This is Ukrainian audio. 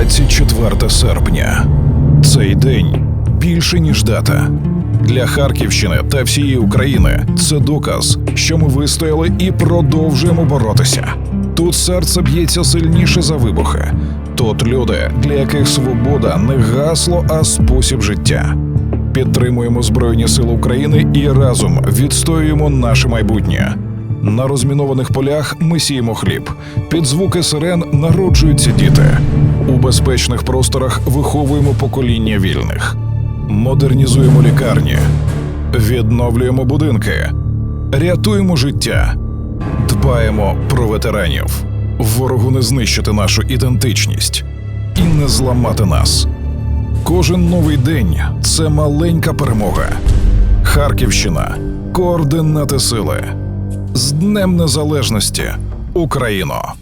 24 серпня. Цей день більше ніж дата. Для Харківщини та всієї України це доказ, що ми вистояли і продовжуємо боротися. Тут серце б'ється сильніше за вибухи. Тут люди, для яких свобода не гасло, а спосіб життя. Підтримуємо Збройні Сили України і разом відстоюємо наше майбутнє. На розмінованих полях ми сіємо хліб. Під звуки сирен народжуються діти. У безпечних просторах виховуємо покоління вільних. Модернізуємо лікарні, відновлюємо будинки, рятуємо життя, дбаємо про ветеранів. Ворогу не знищити нашу ідентичність і не зламати нас. Кожен новий день це маленька перемога. Харківщина координати сили. З Днем Незалежності, Україно!